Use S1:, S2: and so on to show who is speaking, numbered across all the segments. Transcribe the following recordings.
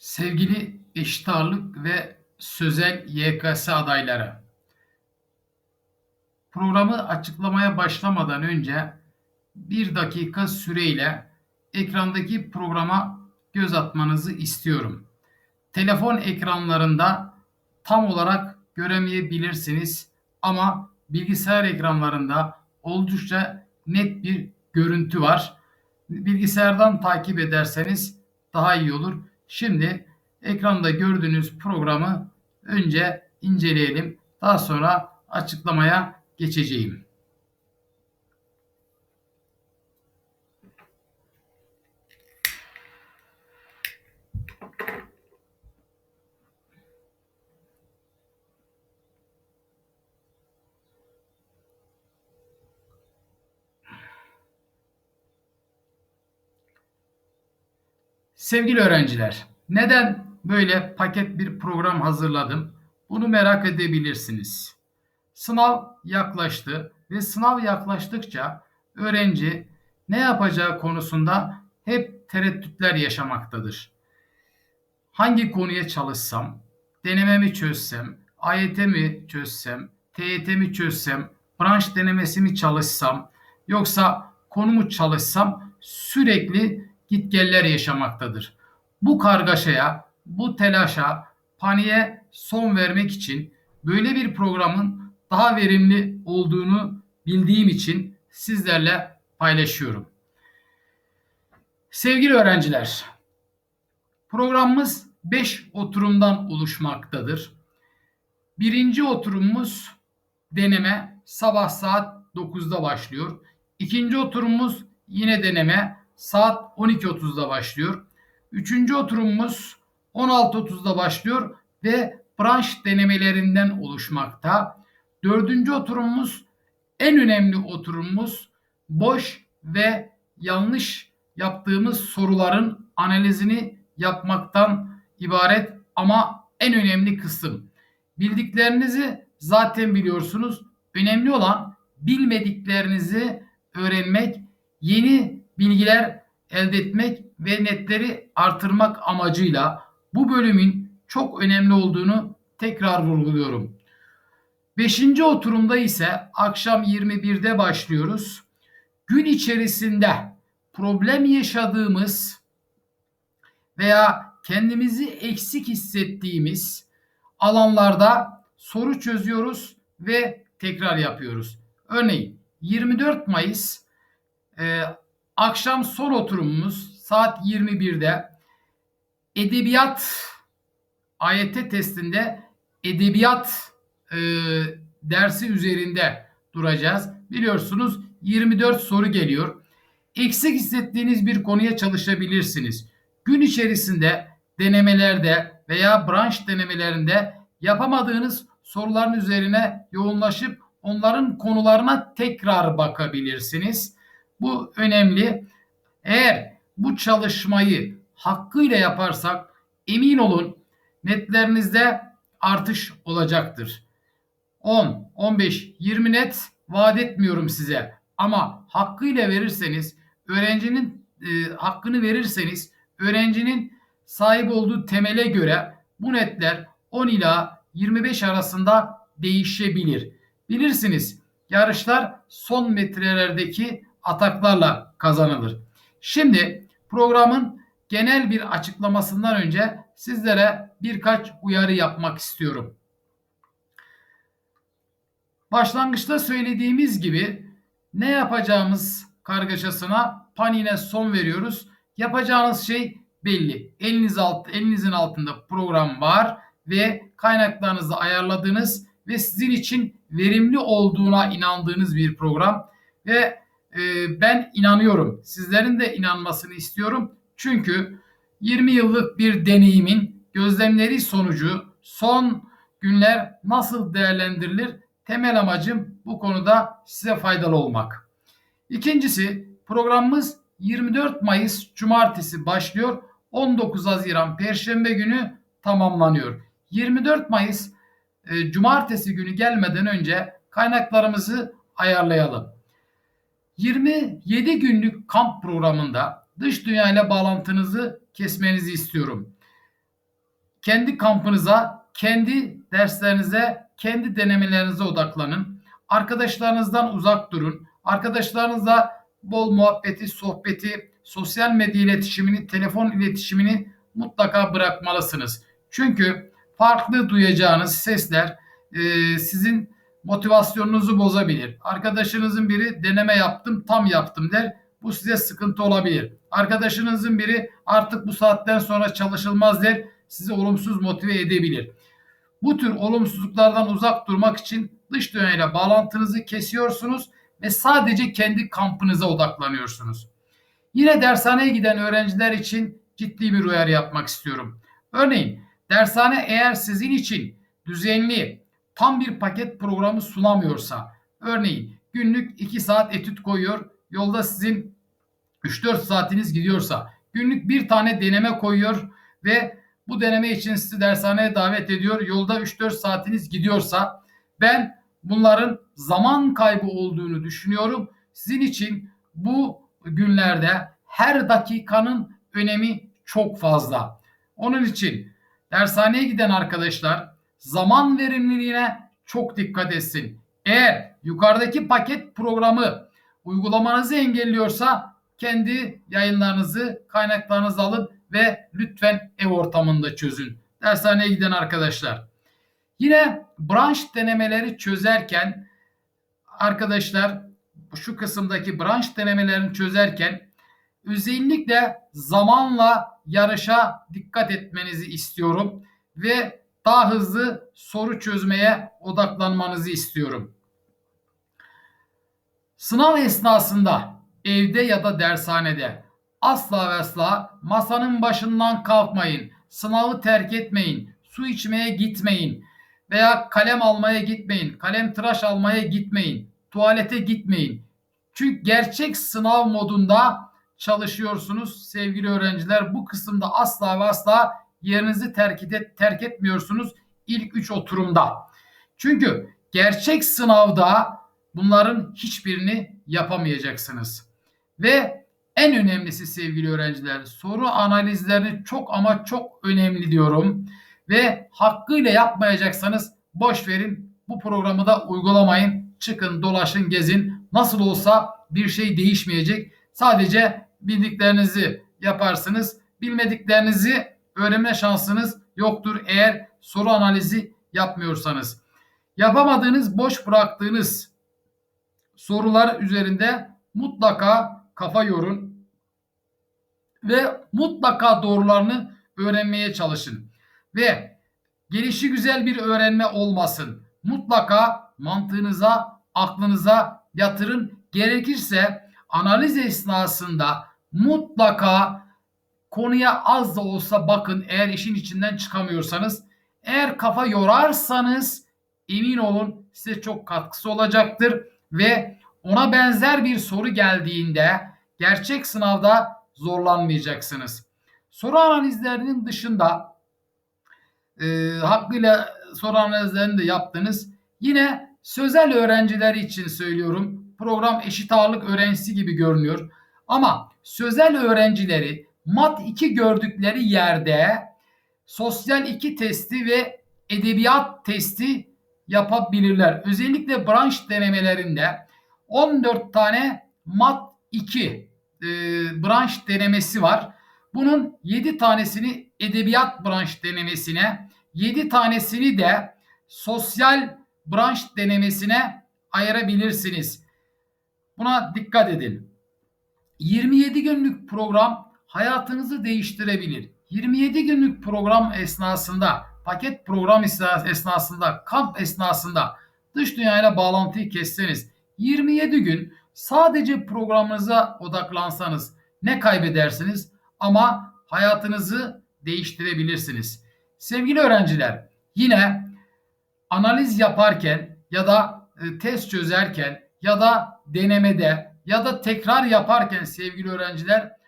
S1: Sevgili eşit ağırlık ve sözel YKS adayları, programı açıklamaya başlamadan önce bir dakika süreyle ekrandaki programa göz atmanızı istiyorum. Telefon ekranlarında tam olarak göremeyebilirsiniz ama bilgisayar ekranlarında oldukça net bir görüntü var. Bilgisayardan takip ederseniz daha iyi olur. Şimdi ekranda gördüğünüz programı önce inceleyelim. Daha sonra açıklamaya geçeceğim. Sevgili öğrenciler, neden böyle paket bir program hazırladım? Bunu merak edebilirsiniz. Sınav yaklaştı ve sınav yaklaştıkça öğrenci ne yapacağı konusunda hep tereddütler yaşamaktadır. Hangi konuya çalışsam, deneme mi çözsem, AYT mi çözsem, TYT mi çözsem, branş denemesi mi çalışsam, yoksa konumu çalışsam sürekli gitgeller yaşamaktadır. Bu kargaşaya, bu telaşa, paniğe son vermek için böyle bir programın daha verimli olduğunu bildiğim için sizlerle paylaşıyorum. Sevgili öğrenciler, programımız 5 oturumdan oluşmaktadır. Birinci oturumumuz deneme sabah saat 9'da başlıyor. İkinci oturumumuz yine deneme saat 12.30'da başlıyor. Üçüncü oturumumuz 16.30'da başlıyor ve branş denemelerinden oluşmakta. Dördüncü oturumumuz en önemli oturumumuz boş ve yanlış yaptığımız soruların analizini yapmaktan ibaret ama en önemli kısım. Bildiklerinizi zaten biliyorsunuz. Önemli olan bilmediklerinizi öğrenmek, yeni bilgiler elde etmek ve netleri artırmak amacıyla bu bölümün çok önemli olduğunu tekrar vurguluyorum. Beşinci oturumda ise akşam 21'de başlıyoruz. Gün içerisinde problem yaşadığımız veya kendimizi eksik hissettiğimiz alanlarda soru çözüyoruz ve tekrar yapıyoruz. Örneğin 24 Mayıs e, akşam son oturumumuz saat 21'de edebiyat AYT testinde edebiyat e, dersi üzerinde duracağız. Biliyorsunuz 24 soru geliyor. Eksik hissettiğiniz bir konuya çalışabilirsiniz. Gün içerisinde denemelerde veya branş denemelerinde yapamadığınız soruların üzerine yoğunlaşıp onların konularına tekrar bakabilirsiniz. Bu önemli. Eğer bu çalışmayı hakkıyla yaparsak emin olun netlerinizde artış olacaktır. 10, 15, 20 net vaat etmiyorum size. Ama hakkıyla verirseniz, öğrencinin e, hakkını verirseniz, öğrencinin sahip olduğu temele göre bu netler 10 ila 25 arasında değişebilir. Bilirsiniz yarışlar son metrelerdeki ataklarla kazanılır. Şimdi programın genel bir açıklamasından önce sizlere birkaç uyarı yapmak istiyorum. Başlangıçta söylediğimiz gibi ne yapacağımız kargaşasına paniğine son veriyoruz. Yapacağınız şey belli. Eliniz alt, elinizin altında program var ve kaynaklarınızı ayarladığınız ve sizin için verimli olduğuna inandığınız bir program ve ben inanıyorum. Sizlerin de inanmasını istiyorum. Çünkü 20 yıllık bir deneyimin gözlemleri sonucu son günler nasıl değerlendirilir? Temel amacım bu konuda size faydalı olmak. İkincisi programımız 24 Mayıs Cumartesi başlıyor. 19 Haziran Perşembe günü tamamlanıyor. 24 Mayıs e, Cumartesi günü gelmeden önce kaynaklarımızı ayarlayalım. 27 günlük kamp programında dış dünya ile bağlantınızı kesmenizi istiyorum. kendi kampınıza, kendi derslerinize, kendi denemelerinize odaklanın. Arkadaşlarınızdan uzak durun. Arkadaşlarınızla bol muhabbeti, sohbeti, sosyal medya iletişimini, telefon iletişimini mutlaka bırakmalısınız. Çünkü farklı duyacağınız sesler e, sizin motivasyonunuzu bozabilir. Arkadaşınızın biri deneme yaptım, tam yaptım der. Bu size sıkıntı olabilir. Arkadaşınızın biri artık bu saatten sonra çalışılmaz der. Sizi olumsuz motive edebilir. Bu tür olumsuzluklardan uzak durmak için dış dünyayla bağlantınızı kesiyorsunuz ve sadece kendi kampınıza odaklanıyorsunuz. Yine dershaneye giden öğrenciler için ciddi bir uyarı yapmak istiyorum. Örneğin dershane eğer sizin için düzenli tam bir paket programı sunamıyorsa, örneğin günlük 2 saat etüt koyuyor, yolda sizin 3-4 saatiniz gidiyorsa, günlük bir tane deneme koyuyor ve bu deneme için sizi dershaneye davet ediyor. Yolda 3-4 saatiniz gidiyorsa ben bunların zaman kaybı olduğunu düşünüyorum. Sizin için bu günlerde her dakikanın önemi çok fazla. Onun için dershaneye giden arkadaşlar zaman verimliliğine çok dikkat etsin. Eğer yukarıdaki paket programı uygulamanızı engelliyorsa kendi yayınlarınızı, kaynaklarınızı alın ve lütfen ev ortamında çözün. Dershaneye giden arkadaşlar. Yine branş denemeleri çözerken arkadaşlar şu kısımdaki branş denemelerini çözerken özellikle zamanla yarışa dikkat etmenizi istiyorum ve daha hızlı soru çözmeye odaklanmanızı istiyorum. Sınav esnasında evde ya da dershanede asla ve asla masanın başından kalkmayın. Sınavı terk etmeyin. Su içmeye gitmeyin. Veya kalem almaya gitmeyin. Kalem tıraş almaya gitmeyin. Tuvalete gitmeyin. Çünkü gerçek sınav modunda çalışıyorsunuz sevgili öğrenciler. Bu kısımda asla ve asla yerinizi terk, et, terk etmiyorsunuz ilk 3 oturumda. Çünkü gerçek sınavda bunların hiçbirini yapamayacaksınız. Ve en önemlisi sevgili öğrenciler soru analizlerini çok ama çok önemli diyorum. Ve hakkıyla yapmayacaksanız boş verin bu programı da uygulamayın. Çıkın dolaşın gezin nasıl olsa bir şey değişmeyecek. Sadece bildiklerinizi yaparsınız. Bilmediklerinizi öğrenme şansınız yoktur eğer soru analizi yapmıyorsanız. Yapamadığınız, boş bıraktığınız sorular üzerinde mutlaka kafa yorun ve mutlaka doğrularını öğrenmeye çalışın. Ve gelişi güzel bir öğrenme olmasın. Mutlaka mantığınıza, aklınıza yatırın. Gerekirse analiz esnasında mutlaka konuya az da olsa bakın eğer işin içinden çıkamıyorsanız. Eğer kafa yorarsanız emin olun size çok katkısı olacaktır ve ona benzer bir soru geldiğinde gerçek sınavda zorlanmayacaksınız. Soru analizlerinin dışında e, hakkıyla soru analizlerini de yaptınız. Yine sözel öğrenciler için söylüyorum. Program eşit ağırlık öğrencisi gibi görünüyor. Ama sözel öğrencileri mat 2 gördükleri yerde sosyal 2 testi ve edebiyat testi yapabilirler. Özellikle branş denemelerinde 14 tane mat 2 e, branş denemesi var. Bunun 7 tanesini edebiyat branş denemesine, 7 tanesini de sosyal branş denemesine ayırabilirsiniz. Buna dikkat edin. 27 günlük program hayatınızı değiştirebilir. 27 günlük program esnasında, paket program esnasında, kamp esnasında dış dünyayla bağlantıyı kesseniz 27 gün sadece programınıza odaklansanız ne kaybedersiniz ama hayatınızı değiştirebilirsiniz. Sevgili öğrenciler, yine analiz yaparken ya da e, test çözerken ya da denemede ya da tekrar yaparken sevgili öğrenciler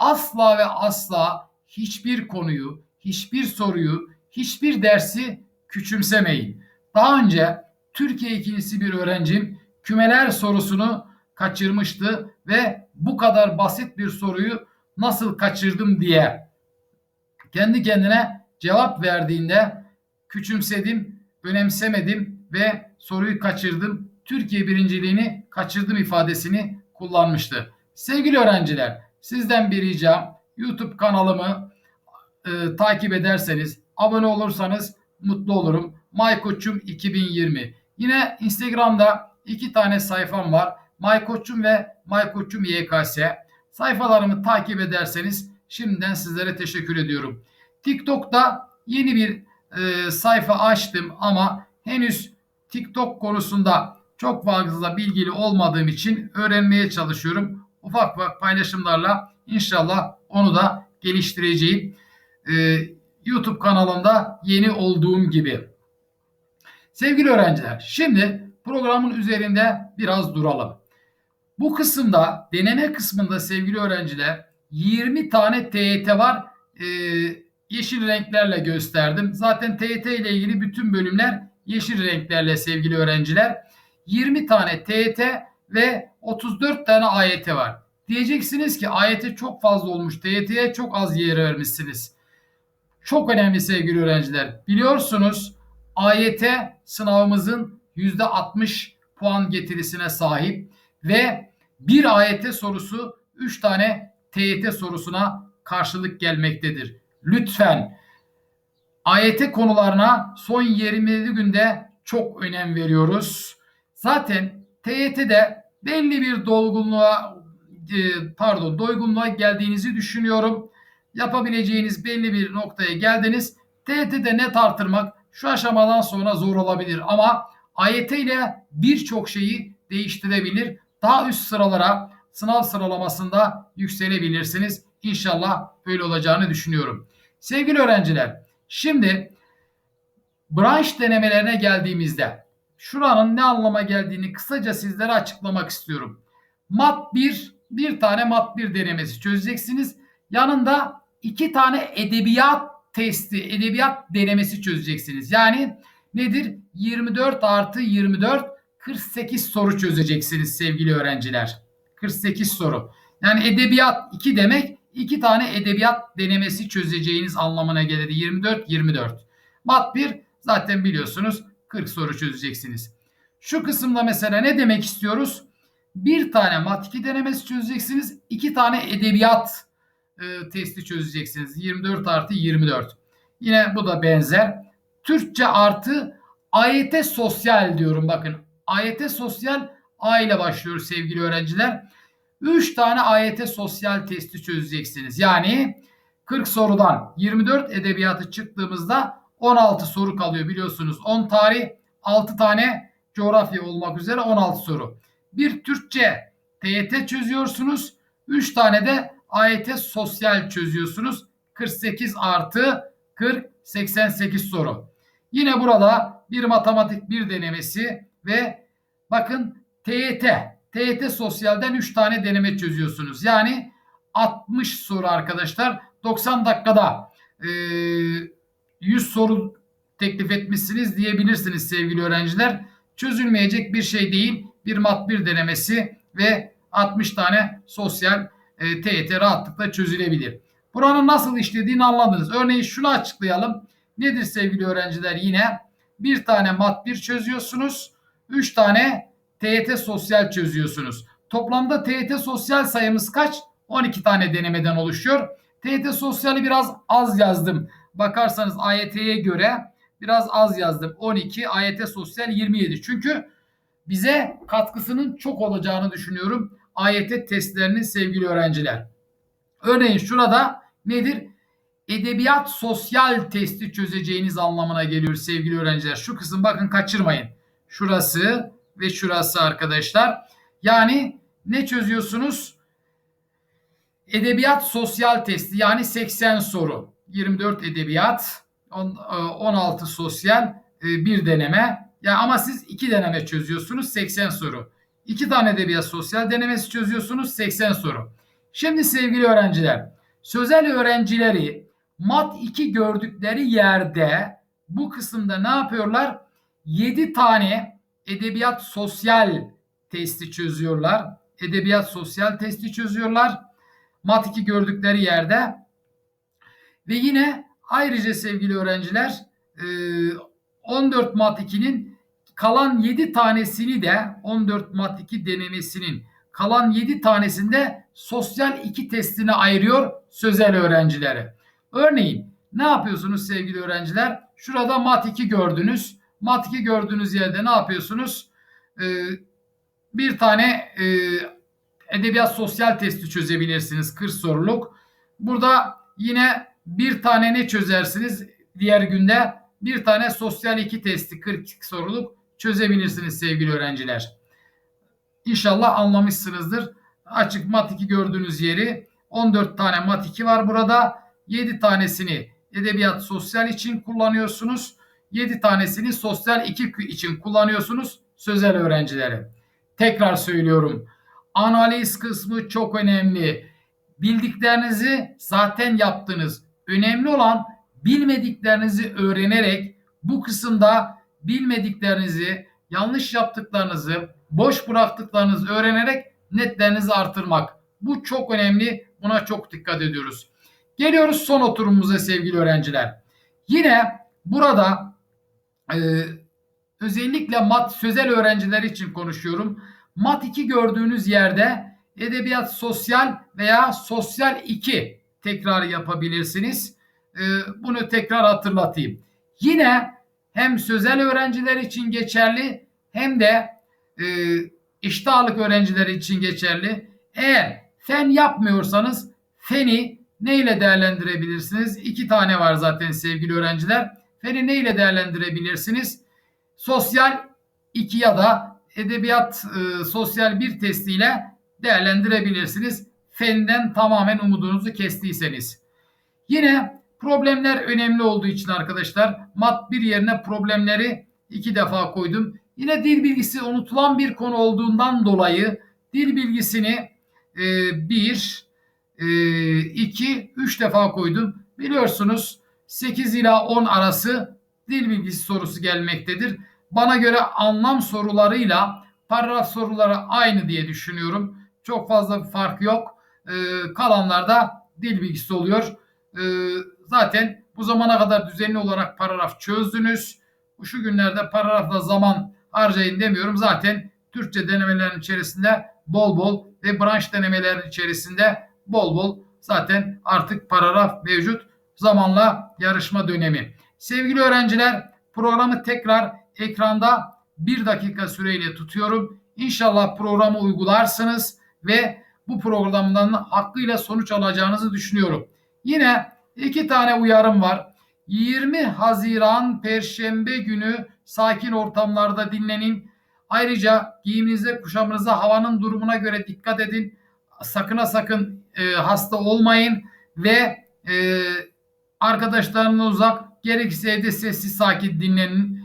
S1: asla ve asla hiçbir konuyu, hiçbir soruyu, hiçbir dersi küçümsemeyin. Daha önce Türkiye ikincisi bir öğrencim kümeler sorusunu kaçırmıştı ve bu kadar basit bir soruyu nasıl kaçırdım diye kendi kendine cevap verdiğinde küçümsedim, önemsemedim ve soruyu kaçırdım. Türkiye birinciliğini kaçırdım ifadesini kullanmıştı. Sevgili öğrenciler, sizden bir ricam YouTube kanalımı e, takip ederseniz, abone olursanız mutlu olurum. Maykoçum 2020. Yine Instagram'da iki tane sayfam var. Maykoçum ve Maykoçum YKS. Sayfalarımı takip ederseniz şimdiden sizlere teşekkür ediyorum. TikTok'ta yeni bir e, sayfa açtım ama henüz TikTok konusunda çok fazla bilgili olmadığım için öğrenmeye çalışıyorum. Ufak ufak paylaşımlarla inşallah onu da geliştireceğim. Ee, YouTube kanalında yeni olduğum gibi. Sevgili öğrenciler, şimdi programın üzerinde biraz duralım. Bu kısımda, deneme kısmında sevgili öğrenciler 20 tane TYT var. Ee, yeşil renklerle gösterdim. Zaten TYT ile ilgili bütün bölümler yeşil renklerle sevgili öğrenciler. 20 tane TYT ve 34 tane AYT var. Diyeceksiniz ki AYT çok fazla olmuş. TYT'ye çok az yer vermişsiniz. Çok önemli sevgili öğrenciler. Biliyorsunuz AYT sınavımızın %60 puan getirisine sahip ve bir AYT sorusu 3 tane TYT sorusuna karşılık gelmektedir. Lütfen AYT konularına son 27 günde çok önem veriyoruz. Zaten TYT'de belli bir dolgunluğa e, pardon doygunluğa geldiğinizi düşünüyorum. Yapabileceğiniz belli bir noktaya geldiniz. TYT'de net artırmak şu aşamadan sonra zor olabilir ama AYT ile birçok şeyi değiştirebilir. Daha üst sıralara sınav sıralamasında yükselebilirsiniz. İnşallah böyle olacağını düşünüyorum. Sevgili öğrenciler, şimdi branş denemelerine geldiğimizde şuranın ne anlama geldiğini kısaca sizlere açıklamak istiyorum. Mat 1, bir tane mat 1 denemesi çözeceksiniz. Yanında iki tane edebiyat testi, edebiyat denemesi çözeceksiniz. Yani nedir? 24 artı 24, 48 soru çözeceksiniz sevgili öğrenciler. 48 soru. Yani edebiyat 2 demek, iki tane edebiyat denemesi çözeceğiniz anlamına gelir. 24, 24. Mat 1 zaten biliyorsunuz 40 soru çözeceksiniz. Şu kısımda mesela ne demek istiyoruz? Bir tane mat 2 denemesi çözeceksiniz. iki tane edebiyat e, testi çözeceksiniz. 24 artı 24. Yine bu da benzer. Türkçe artı AYT sosyal diyorum bakın. AYT sosyal A ile başlıyor sevgili öğrenciler. 3 tane AYT sosyal testi çözeceksiniz. Yani 40 sorudan 24 edebiyatı çıktığımızda 16 soru kalıyor biliyorsunuz. 10 tarih, 6 tane coğrafya olmak üzere 16 soru. Bir Türkçe TYT çözüyorsunuz. 3 tane de AYT sosyal çözüyorsunuz. 48 artı 40 88 soru. Yine burada bir matematik bir denemesi ve bakın TYT TYT sosyalden 3 tane deneme çözüyorsunuz. Yani 60 soru arkadaşlar. 90 dakikada e, 100 soru teklif etmişsiniz diyebilirsiniz sevgili öğrenciler. Çözülmeyecek bir şey değil. Bir mat bir denemesi ve 60 tane sosyal e, TYT rahatlıkla çözülebilir. Buranın nasıl işlediğini anladınız. Örneğin şunu açıklayalım. Nedir sevgili öğrenciler yine? Bir tane mat 1 çözüyorsunuz. 3 tane TYT sosyal çözüyorsunuz. Toplamda TYT sosyal sayımız kaç? 12 tane denemeden oluşuyor. TYT sosyali biraz az yazdım. Bakarsanız AYT'ye göre biraz az yazdım. 12, AYT sosyal 27. Çünkü bize katkısının çok olacağını düşünüyorum. AYT testlerinin sevgili öğrenciler. Örneğin şurada nedir? Edebiyat sosyal testi çözeceğiniz anlamına geliyor sevgili öğrenciler. Şu kısım bakın kaçırmayın. Şurası ve şurası arkadaşlar. Yani ne çözüyorsunuz? Edebiyat sosyal testi yani 80 soru. 24 edebiyat, 16 e, sosyal, e, bir deneme. Ya ama siz iki deneme çözüyorsunuz 80 soru. İki tane edebiyat sosyal denemesi çözüyorsunuz 80 soru. Şimdi sevgili öğrenciler, sözel öğrencileri mat 2 gördükleri yerde bu kısımda ne yapıyorlar? 7 tane edebiyat sosyal testi çözüyorlar. Edebiyat sosyal testi çözüyorlar. Mat 2 gördükleri yerde ve yine Ayrıca sevgili öğrenciler e, 14 Mat 2'nin kalan 7 tanesini de 14 Mat 2 denemesinin kalan 7 tanesinde sosyal 2 testine ayırıyor sözel öğrencilere. Örneğin ne yapıyorsunuz sevgili öğrenciler? Şurada Mat 2 gördünüz. Mat 2 gördüğünüz yerde ne yapıyorsunuz? Ee, bir tane e, edebiyat sosyal testi çözebilirsiniz 40 soruluk. Burada yine bir tane ne çözersiniz diğer günde? Bir tane sosyal 2 testi 42 soruluk çözebilirsiniz sevgili öğrenciler. İnşallah anlamışsınızdır. Açık mat 2 gördüğünüz yeri 14 tane mat 2 var burada. 7 tanesini edebiyat sosyal için kullanıyorsunuz. 7 tanesini sosyal 2 için kullanıyorsunuz sözel öğrencilere. Tekrar söylüyorum. Analiz kısmı çok önemli. Bildiklerinizi zaten yaptınız. Önemli olan bilmediklerinizi öğrenerek bu kısımda bilmediklerinizi, yanlış yaptıklarınızı, boş bıraktıklarınızı öğrenerek netlerinizi artırmak. Bu çok önemli. Buna çok dikkat ediyoruz. Geliyoruz son oturumumuza sevgili öğrenciler. Yine burada e, özellikle mat sözel öğrenciler için konuşuyorum. Mat 2 gördüğünüz yerde edebiyat sosyal veya sosyal 2 tekrar yapabilirsiniz. E, bunu tekrar hatırlatayım. Yine hem sözel öğrenciler için geçerli hem de e, iştahlık öğrenciler için geçerli. Eğer fen yapmıyorsanız feni ne ile değerlendirebilirsiniz? İki tane var zaten sevgili öğrenciler. Feni ne ile değerlendirebilirsiniz? Sosyal 2 ya da edebiyat e, sosyal bir testiyle değerlendirebilirsiniz. Fenden tamamen umudunuzu kestiyseniz. Yine problemler önemli olduğu için arkadaşlar mat bir yerine problemleri iki defa koydum. Yine dil bilgisi unutulan bir konu olduğundan dolayı dil bilgisini e, bir, e, iki, üç defa koydum. Biliyorsunuz 8 ila 10 arası dil bilgisi sorusu gelmektedir. Bana göre anlam sorularıyla paragraf soruları aynı diye düşünüyorum. Çok fazla bir fark yok. E, kalanlarda dil bilgisi oluyor. E, zaten bu zamana kadar düzenli olarak paragraf çözdünüz. Şu günlerde paragrafla zaman harcayın demiyorum. Zaten Türkçe denemelerin içerisinde bol bol ve branş denemelerin içerisinde bol bol zaten artık paragraf mevcut. Zamanla yarışma dönemi. Sevgili öğrenciler programı tekrar ekranda bir dakika süreyle tutuyorum. İnşallah programı uygularsınız ve bu programdan hakkıyla sonuç alacağınızı düşünüyorum. Yine iki tane uyarım var. 20 Haziran Perşembe günü sakin ortamlarda dinlenin. Ayrıca giyiminize, kuşamınıza, havanın durumuna göre dikkat edin. Sakına sakın e, hasta olmayın ve e, arkadaşlarına uzak, gerekirse evde sessiz sakin dinlenin.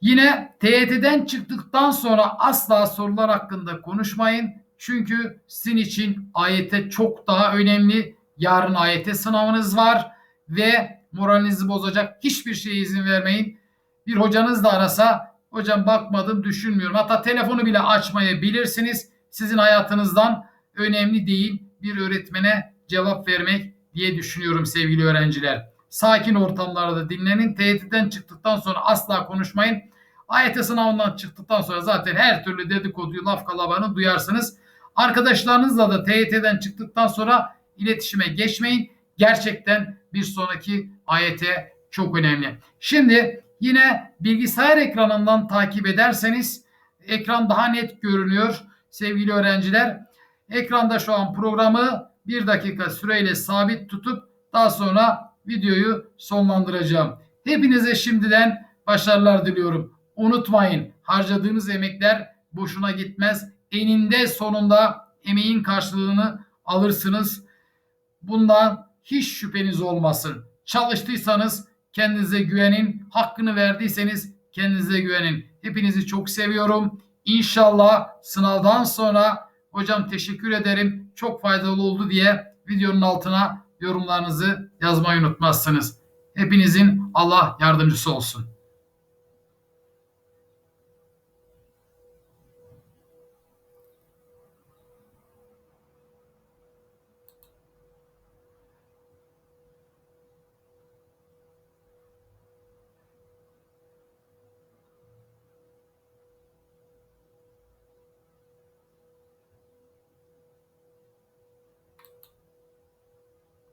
S1: Yine TYT'den çıktıktan sonra asla sorular hakkında konuşmayın. Çünkü sizin için AYT çok daha önemli. Yarın AYT sınavınız var ve moralinizi bozacak hiçbir şeye izin vermeyin. Bir hocanız da arasa hocam bakmadım düşünmüyorum. Hatta telefonu bile açmayabilirsiniz. Sizin hayatınızdan önemli değil bir öğretmene cevap vermek diye düşünüyorum sevgili öğrenciler. Sakin ortamlarda dinlenin. TYT'den çıktıktan sonra asla konuşmayın. AYT sınavından çıktıktan sonra zaten her türlü dedikoduyu, laf kalabalığını duyarsınız. Arkadaşlarınızla da TYT'den çıktıktan sonra iletişime geçmeyin. Gerçekten bir sonraki AYT çok önemli. Şimdi yine bilgisayar ekranından takip ederseniz ekran daha net görünüyor sevgili öğrenciler. Ekranda şu an programı bir dakika süreyle sabit tutup daha sonra videoyu sonlandıracağım. Hepinize şimdiden başarılar diliyorum. Unutmayın harcadığınız emekler boşuna gitmez. Eninde sonunda emeğin karşılığını alırsınız. Bundan hiç şüpheniz olmasın. Çalıştıysanız kendinize güvenin. Hakkını verdiyseniz kendinize güvenin. Hepinizi çok seviyorum. İnşallah sınavdan sonra hocam teşekkür ederim. Çok faydalı oldu diye videonun altına yorumlarınızı yazmayı unutmazsınız. Hepinizin Allah yardımcısı olsun.